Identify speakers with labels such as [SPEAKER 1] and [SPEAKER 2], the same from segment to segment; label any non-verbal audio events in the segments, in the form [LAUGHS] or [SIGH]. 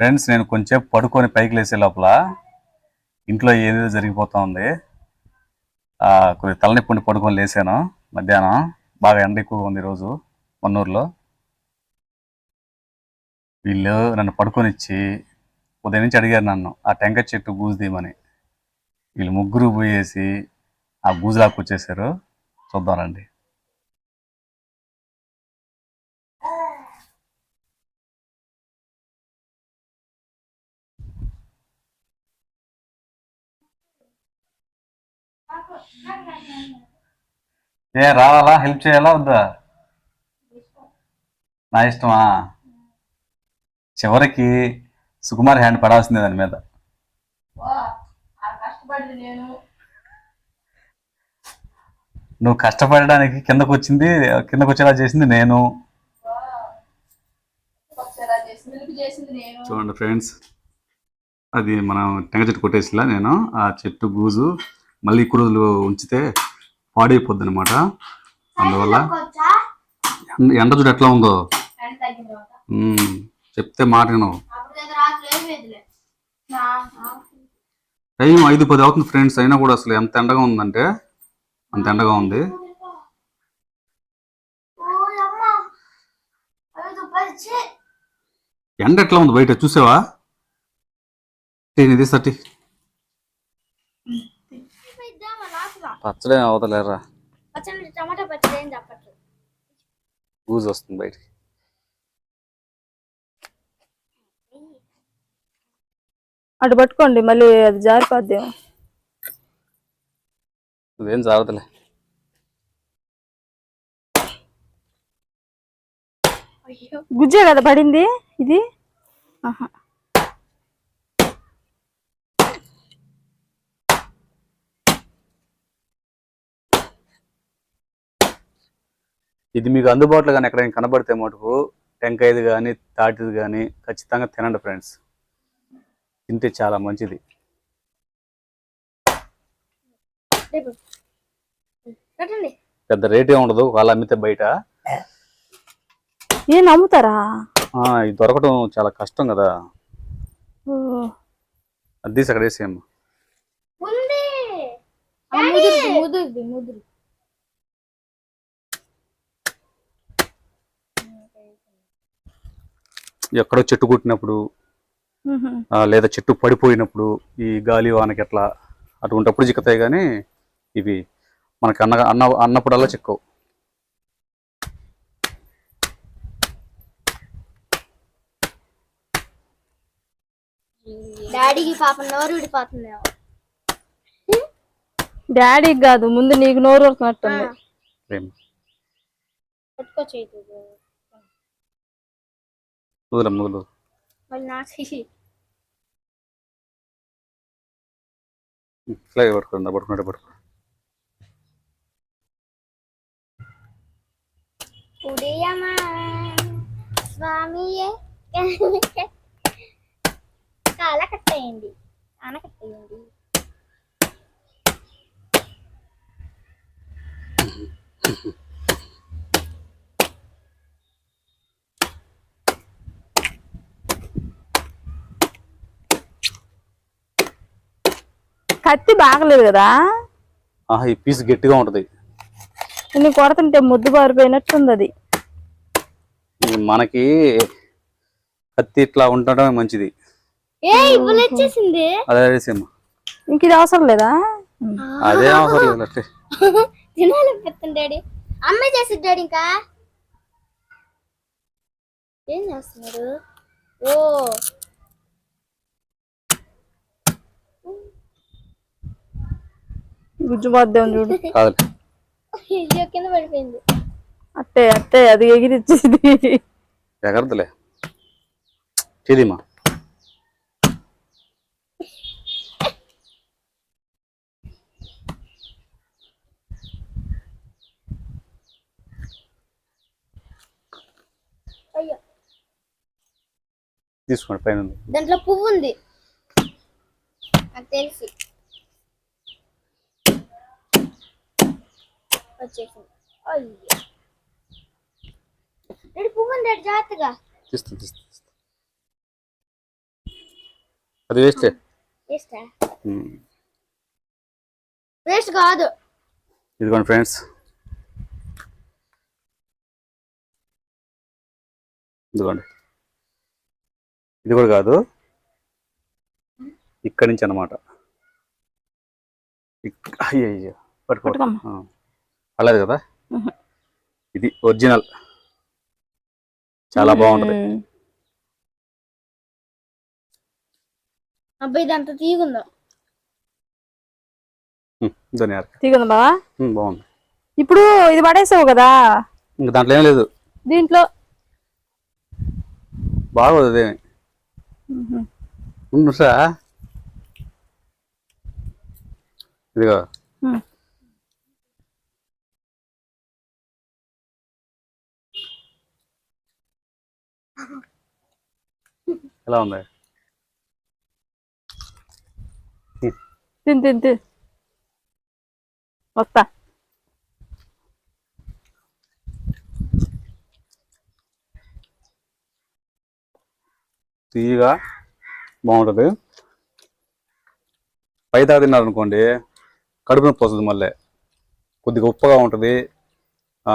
[SPEAKER 1] Friends నేను కొంచెం పడుకొని పైకి లేసే లోపల ఇంట్లో ఏదేదో జరిగిపోతూ ఉంది. ఆ, తలనొప్పి పడుకొని లేసాను మధ్యాహ్నం బాగా ఎండ ఎక్కువగా ఉంది ఈరోజు మన్నూరులో. వీళ్ళు నన్ను పడుకొని ఇచ్చి ఉదయం నుంచి అడిగారు నన్ను ఆ టెంకర్ చెట్టు గూజు తీయమని. వీళ్ళు ముగ్గురు పోయేసి ఆ గూజు లాక్కొచ్చేసారు చూద్దామండి ఏ రావాలా? హెల్ప్ చేయాలా? వద్దా? నా ఇష్టమా? చివరికి సుకుమార్ హ్యాండ్ పడాల్సిందే దాని మీద. నువ్వు కష్టపడడానికి కిందకు వచ్చింది కిందకు వచ్చేలా చేసింది నేను. చూడండి ఫ్రెండ్స్ అది మనం టెంక చెట్టు కొట్టేసిలా నేను ఆ చెట్టు గూజు మళ్ళీ ఎక్కువ రోజులు ఉంచితే పాడైపోద్ది అనమాట అందువల్ల ఎండ- ఎండ చూడు ఎట్లా ఉందో. చెప్తే మాట
[SPEAKER 2] నేను
[SPEAKER 1] టైం ఐదు పది అవుతుంది ఫ్రెండ్స్ అయినా కూడా అసలు ఎంత ఎండగా ఉందంటే అంత ఎండగా ఉంది. ఎండ ఎట్లా ఉంది బయట? చూసావా? ఇది సర్టి పచ్చడే అవతలేరా
[SPEAKER 2] పచ్చడి టమాటా పచ్చడి ఏం
[SPEAKER 1] గూజు వస్తుంది బయటికి.
[SPEAKER 3] అటు పట్టుకోండి మళ్ళీ అది జారిపోద్దేమో
[SPEAKER 1] ఇదేం జాగ్రత్తలే
[SPEAKER 2] అయ్యో.
[SPEAKER 3] గుజ్జే కదా పడింది ఇది? ఆహా.
[SPEAKER 1] ఇది మీకు అందుబాటులో కానీ ఎక్కడైనా కనబడితే మటుకు టెంకాయది కానీ తాటిది కానీ ఖచ్చితంగా తినండి ఫ్రెండ్స్. తింటే చాలా మంచిది. పెద్ద రేటే ఉండదు వాళ్ళు అమ్మితే బయట.
[SPEAKER 3] ఏ నమ్ముతారా?
[SPEAKER 1] ఆ, ఇది దొరకడం చాలా కష్టం కదా. అది అక్కడ వేసేయమ్మా.
[SPEAKER 2] ముదురుది ముదురుది.
[SPEAKER 1] ఎక్కడో చెట్టు కొట్టినప్పుడు లేదా చెట్టు పడిపోయినప్పుడు ఈ గాలి వానకి ఎట్లా అటువంటిప్పుడు చిక్కుతాయి కానీ ఇవి మనకి అన్న అన్న అన్నప్పుడల్లా చిక్కవు.
[SPEAKER 2] డాడీకి పాపం నోరు విడిపోతుందేమో
[SPEAKER 3] డాడీకి కాదు ముందు నీకు నోరు వస్తున్నట్టుంది
[SPEAKER 1] ప్రేమ.
[SPEAKER 2] పట్టుకోవచ్చు
[SPEAKER 1] వదిలే మొదలు.
[SPEAKER 2] మళ్ళీ నా చెయ్యి
[SPEAKER 1] ఇట్లా పట్టుకుందా పట్టుకున్నట్టు పట్టుకో.
[SPEAKER 2] ఉదయమా స్వామియే కాల కట్టేయండి ఆన కట్టేయండి
[SPEAKER 3] కత్తి బాగలేదు కదా?
[SPEAKER 1] ఈ పీస్ గట్టిగా ఉంటది.
[SPEAKER 3] నేను కొడుతుంటే ముద్దు పారిపోయినట్టుంది అది
[SPEAKER 1] మనకి కత్తి ఇట్లా ఉండటమే మంచిది.
[SPEAKER 2] ఏ ఇప్పుడు వచ్చేసింది.
[SPEAKER 1] అదే
[SPEAKER 3] ఇంక ఇది అవసరం లేదా?
[SPEAKER 1] అదే అవసరం లేదు [LAUGHS]
[SPEAKER 2] తినాలి డాడీ. అమ్మాయి చేసి డాడీ ఇంకా. ఏం చేస్తున్నారు? ఓ.
[SPEAKER 3] గుజ్జు పోద్దాం చూడు.
[SPEAKER 1] కాదు
[SPEAKER 2] అయ్యో కింద పడిపోయింది.
[SPEAKER 3] అట్టే అట్టే అది ఎగిరిచ్చేది.
[SPEAKER 1] ఎగరదులే. చెదిమా
[SPEAKER 2] అయ్యో.
[SPEAKER 1] తీసుకోండి పైన ఉంది.
[SPEAKER 2] దాంట్లో పువ్వు ఉంది. నాకు తెలిసి. వచ్చేసింది అయ్యో. జాగ్రత్తగా.
[SPEAKER 1] తీస్తుంది తీస్తుంది అది వేస్టే
[SPEAKER 2] వేస్టా వేస్ట్ కాదు.
[SPEAKER 1] ఇదిగోండి ఫ్రెండ్స్. ఇదిగోండి. ఇది కూడా కాదు. ఇక్కడి నుంచి అనమాట అయ్యో పట్టుకో. పర్లేదు కదా. ఇది ఒరిజినల్. చాలా బాగుంటది.
[SPEAKER 2] అబ్బాయి ఇదంతా తీగుందో?
[SPEAKER 3] తీగుందా బావా?
[SPEAKER 1] బాగుంది.
[SPEAKER 3] ఇప్పుడు ఇది పడేసావు కదా?
[SPEAKER 1] ఇంకా దాంట్లో ఏం లేదు.
[SPEAKER 3] దీంట్లో?
[SPEAKER 1] బాగోదు అదే
[SPEAKER 3] మ్మ్.
[SPEAKER 1] ఉండుసా ఇదిగో. ఎలా ఉంది?
[SPEAKER 3] తిన్ తిన్ తిన్. వస్తా.
[SPEAKER 1] తీయగా బాగుంటుంది. పైదా తిన్నారు అనుకోండి కడుపు నొప్పి వస్తుంది మళ్ళీ. కొద్దిగా ఉప్పగా ఉంటుంది ఆ,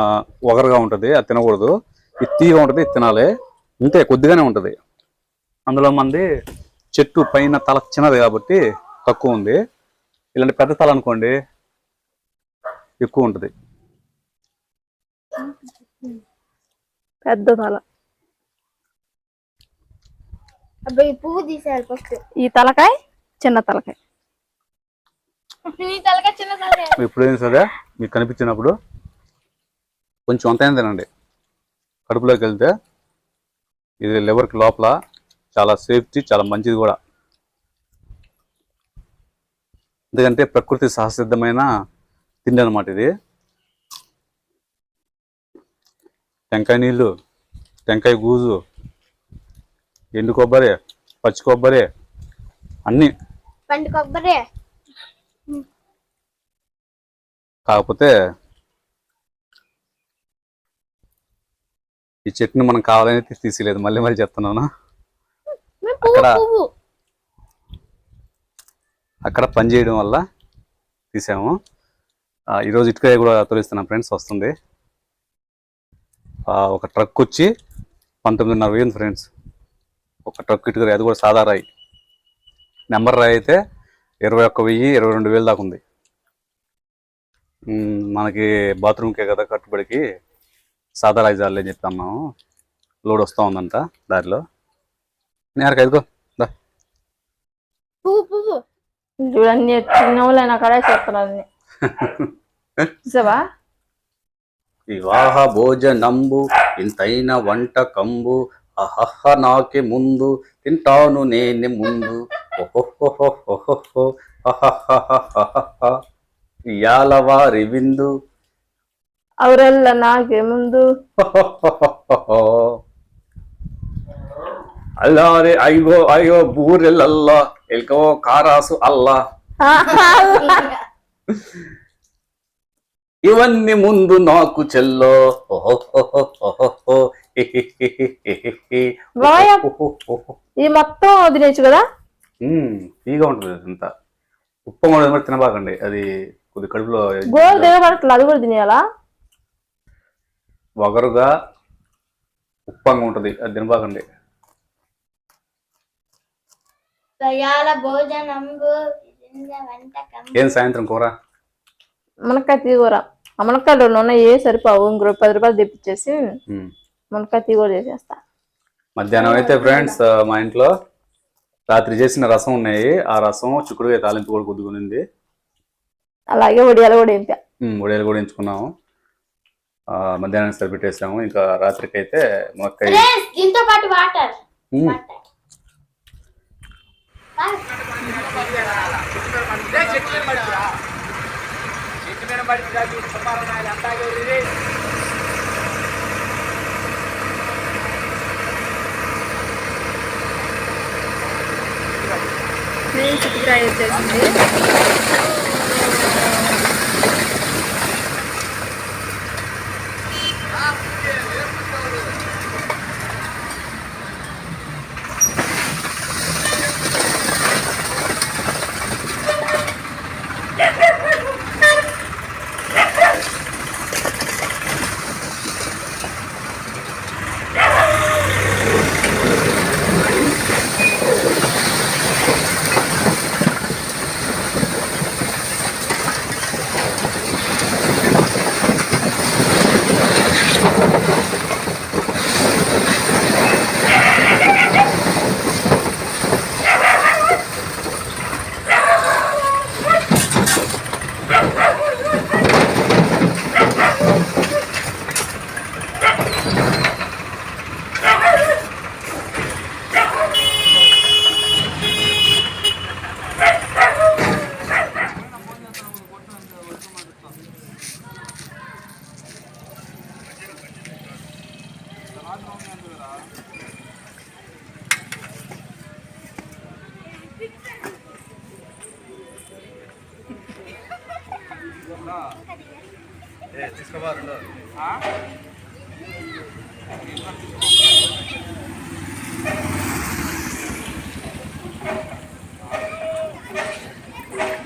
[SPEAKER 1] ఒగరుగా ఉంటుంది అది తినకూడదు. ఇది తీయగా ఉంటుంది ఇది తినాలి. ఇంతే కొద్దిగానే ఉంటుంది. అందులో మంది చెట్టు పైన తల చిన్నది కాబట్టి తక్కువ ఉంది. ఇలాంటి పెద్ద తల అనుకోండి ఎక్కువ ఉంటుంది.
[SPEAKER 3] పెద్ద తల.
[SPEAKER 2] అబ్బాయి పువ్వు ఫస్ట్
[SPEAKER 3] ఈ తలకాయ చిన్న తలకాయ.
[SPEAKER 1] ఎప్పుడైనా సరే మీకు కనిపించినప్పుడు కొంచెం అంతైనా తినండి. కడుపులోకి వెళ్తే ఇది లివర్కి లోపల చాలా సేఫ్టీ చాలా మంచిది కూడా. ఎందుకంటే ప్రకృతి సహసిద్ధమైన తిండి అనమాట ఇది. టెంకాయ నీళ్ళు టెంకాయ గూజు ఎండు కొబ్బరి పచ్చి కొబ్బరి అన్నీ.
[SPEAKER 2] పండు కొబ్బరి.
[SPEAKER 1] కాకపోతే ఈ చెట్టుని మనం కావాలని తీసి తీసేయలేదు మళ్ళీ మళ్ళీ చెప్తున్నాను. అక్కడ- అక్కడ పని చేయడం వల్ల తీసాము. ఈరోజు ఇటుక కూడా తొలిస్తున్నాం ఫ్రెండ్స్ వస్తుంది. ఒక ట్రక్ వచ్చి పంతొమ్మిదిన్నర వేయింది ఫ్రెండ్స్. ఒక ట్రక్ ఇటుక అది కూడా సాదా రాయి. నెంబర్ రాయి అయితే ఇరవై ఒక్క వెయ్యి ఇరవై రెండు వేలు దాకా ఉంది. మనకి బాత్రూమ్కే కదా కట్టుబడికి సాదా రాయి జాలి అని చెప్పి అన్నాము. లోడ్ వస్తూ ఉందంట దారిలో. నేరకు
[SPEAKER 3] చూడండి చిన్నవులైనా కడే చెప్తున్నాను చూసావా?
[SPEAKER 1] వివాహ భోజనంబు ఇంతైన వంటకంబు అహహ నాకే ముందు తింటాను నేనే ముందు. ఇయాల వారి విందు.
[SPEAKER 3] అవరెల్ల నాకే ముందు.
[SPEAKER 1] ఓహోహోహోహో. అల్లారే అయ్యో అయ్యో బూరెలల్లా ఎల్కో కారాసు అల్లా ఇవన్నీ ముందు నాకు చెల్లో.
[SPEAKER 3] ఈ మొత్తం వదిలేచ్చు కదా.
[SPEAKER 1] తీగా ఉంటుంది అంతా ఉప్పు కూడా తినబాకండి అది కొద్ది కడుపులో
[SPEAKER 3] గోల్ దిగబడట్లేదు అది కూడా తినేయాలా
[SPEAKER 1] వగరుగా ఉప్పంగా ఉంటుంది అది తినబాకండి
[SPEAKER 2] దయాల భోజనంబు వింద వంటకం.
[SPEAKER 1] ఏం సాయంత్రం కూర?
[SPEAKER 3] మునక్కాయ తీగూర ఆ మునక్కాయలు రెండు ఉన్నాయి ఏ సరిపోవు. ఇంకో పది రూపాయలు తెప్పించేసి. మునక్కాయ తీగూర చేసేస్తా.
[SPEAKER 1] మధ్యాహ్నం అయితే ఫ్రెండ్స్ మా ఇంట్లో రాత్రి చేసిన రసం ఉన్నాయి. ఆ రసం చిక్కుడుగా తాలింపు కూడా కొద్దిగా ఉంది
[SPEAKER 3] అలాగే వడియాలు కూడా ఏంటా
[SPEAKER 1] ఉడేలు కూడా ఎంచుకున్నాము ఆ, మధ్యాహ్నం సరిపెట్టేసాము. ఇంకా రాత్రికి అయితే మునక్కాయ
[SPEAKER 2] దీంతో పాటు వాటర్.
[SPEAKER 1] మ్మ్.
[SPEAKER 2] వాటర్
[SPEAKER 3] వచ్చేసింది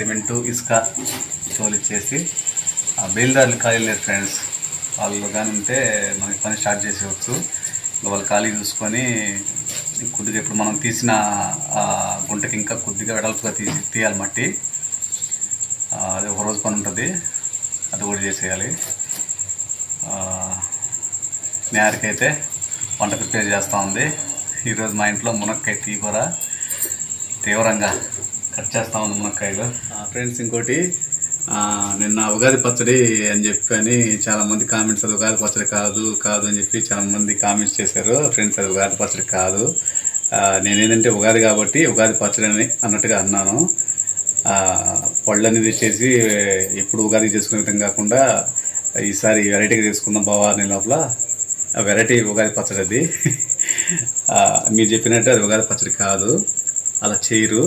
[SPEAKER 1] సిమెంటు ఇసుక తోలిచ్చేసి ఆ బయలుదారులు ఖాళీ లేరు ఫ్రెండ్స్. వాళ్ళు కానీ ఉంటే మనకి పని స్టార్ట్ చేసేవచ్చు వాళ్ళు ఖాళీ చూసుకొని కొద్దిగా ఇప్పుడు మనం తీసిన గుంటకి ఇంకా కొద్దిగా వెడల్పుగా తీసి తీయాలి మట్టి. అది ఒక రోజు పని ఉంటుంది. అది కూడా చేసేయాలి. నేరకైతే వంట ప్రిపేర్ చేస్తూ ఉంది. ఈరోజు మా ఇంట్లో మునక్కాయ తీగూర తీవ్రంగా కట్ చేస్తా ఉంది మునక్కాయలు. ఫ్రెండ్స్ ఇంకోటి నిన్న ఉగాది పచ్చడి అని చెప్పని చాలా మంది కామెంట్స్ అది ఉగాది పచ్చడి కాదు కాదు అని చెప్పి చాలా మంది కామెంట్స్ చేశారు. ఫ్రెండ్స్ అది ఉగాది పచ్చడి కాదు. నేనేంటంటే ఉగాది కాబట్టి ఉగాది పచ్చడి అని అన్నట్టుగా అన్నాను. పళ్ళు అనేది చేసి ఎప్పుడు ఉగాది చేసుకునే విధంగా కాకుండా ఈసారి వెరైటీగా చేసుకుందాం బావా అనే లోపల వెరైటీ ఉగాది పచ్చడి అది. మీరు చెప్పినట్టు అది ఉగాది పచ్చడి కాదు. అలా చేయరు.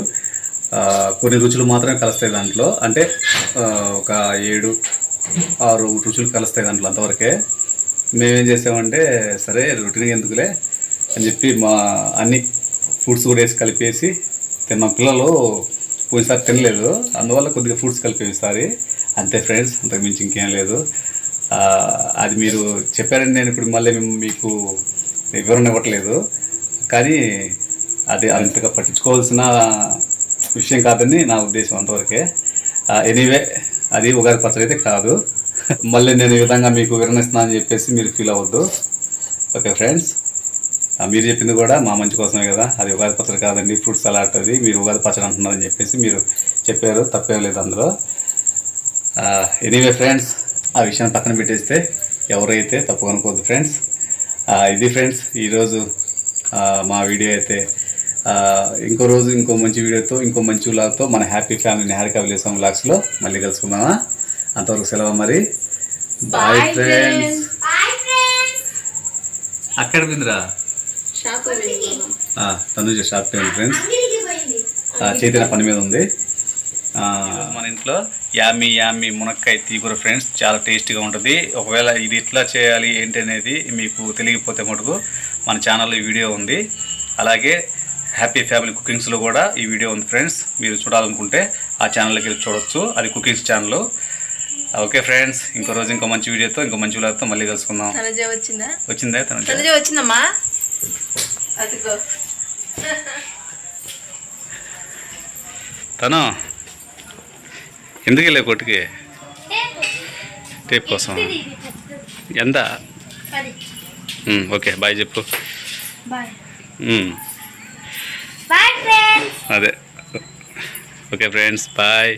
[SPEAKER 1] కొన్ని రుచులు మాత్రమే కలుస్తాయి దాంట్లో. అంటే ఒక ఏడు ఆరు రుచులు కలుస్తాయి దాంట్లో అంతవరకే. మేమేం చేసామంటే సరే రొటీన్ ఎందుకులే అని చెప్పి మా అన్ని ఫ్రూట్స్ కూడా వేసి కలిపేసి తిన్న. పిల్లలు పోయినసారి తినలేదు. అందువల్ల కొద్దిగా ఫ్రూట్స్ కలిపే ఈసారి. అంతే ఫ్రెండ్స్ అంతకు మించి ఇంకేం లేదు. అది మీరు చెప్పారని నేను ఇప్పుడు మళ్ళీ మీకు వివరణ ఇవ్వట్లేదు. కానీ అది అంతగా పట్టించుకోవాల్సిన విషయం కాదని నా ఉద్దేశం అంతవరకే. ఎనీవే అది ఉగాది పచ్చడి అయితే కాదు. మళ్ళీ నేను ఈ విధంగా మీకు వివరణిస్తున్నా అని చెప్పేసి మీరు ఫీల్ అవ్వద్దు. ఓకే ఫ్రెండ్స్ మీరు చెప్పింది కూడా మా మంచి కోసమే కదా. అది ఉగాది పచ్చడి కాదండి ఫ్రూట్ సలాడ్ అది. మీరు ఉగాది పచ్చడి అంటున్నారని చెప్పేసి మీరు చెప్పారు తప్పేం లేదు అందులో. ఎనీవే ఫ్రెండ్స్ ఆ విషయాన్ని పక్కన పెట్టేస్తే ఎవరైతే తప్పు అనుకోవద్దు ఫ్రెండ్స్. ఇది ఫ్రెండ్స్ ఈరోజు మా వీడియో అయితే ఇంకో రోజు ఇంకో మంచి వీడియోతో ఇంకో మంచి వ్లాగ్తో మన హ్యాపీ ఫ్యామిలీ హ్యారీ కబిలేసం వ్లాగ్స్లో మళ్ళీ కలుసుకుందామా? అంతవరకు సెలవు మరి. బాయ్ ఫ్రెండ్స్ అక్కడ బిందిరా తనుజ షాప్ ఫ్రెండ్స్ ఆ, చైతన్య పని మీద ఉంది. ఆ, మన ఇంట్లో యామి యామి మునక్కాయ తీగూర ఫ్రెండ్స్ చాలా టేస్టీగా ఉంటుంది. ఒకవేళ ఇది ఎట్లా చేయాలి ఏంటి అనేది మీకు తెలియకపోతే మటుకు మన ఛానల్లో ఈ వీడియో ఉంది. అలాగే హ్యాపీ ఫ్యామిలీ కుకింగ్స్లో కూడా ఈ వీడియో ఉంది ఫ్రెండ్స్. మీరు చూడాలనుకుంటే ఆ ఛానల్కి వెళ్ళి చూడొచ్చు. అది కుకింగ్స్ ఛానల్ ఓకే ఫ్రెండ్స్ ఇంకో రోజు ఇంకో మంచి వీడియోతో ఇంకో మంచి వీడియోతో మళ్ళీ కలుసుకుందాం.
[SPEAKER 3] వచ్చిందా?
[SPEAKER 1] వచ్చిందే? తను
[SPEAKER 3] తనజ వచ్చిందమ్మా. అదిగో.
[SPEAKER 1] తను ఎందుకు వెళ్ళే కొట్టుకి టేప్ కోసం. ఎంత? ఓకే బాయ్ చెప్పు.
[SPEAKER 2] బాయ్.
[SPEAKER 1] ఉమ్,
[SPEAKER 2] బాయ్ ఫ్రెండ్స్
[SPEAKER 1] అదే ఓకే ఫ్రెండ్స్ బాయ్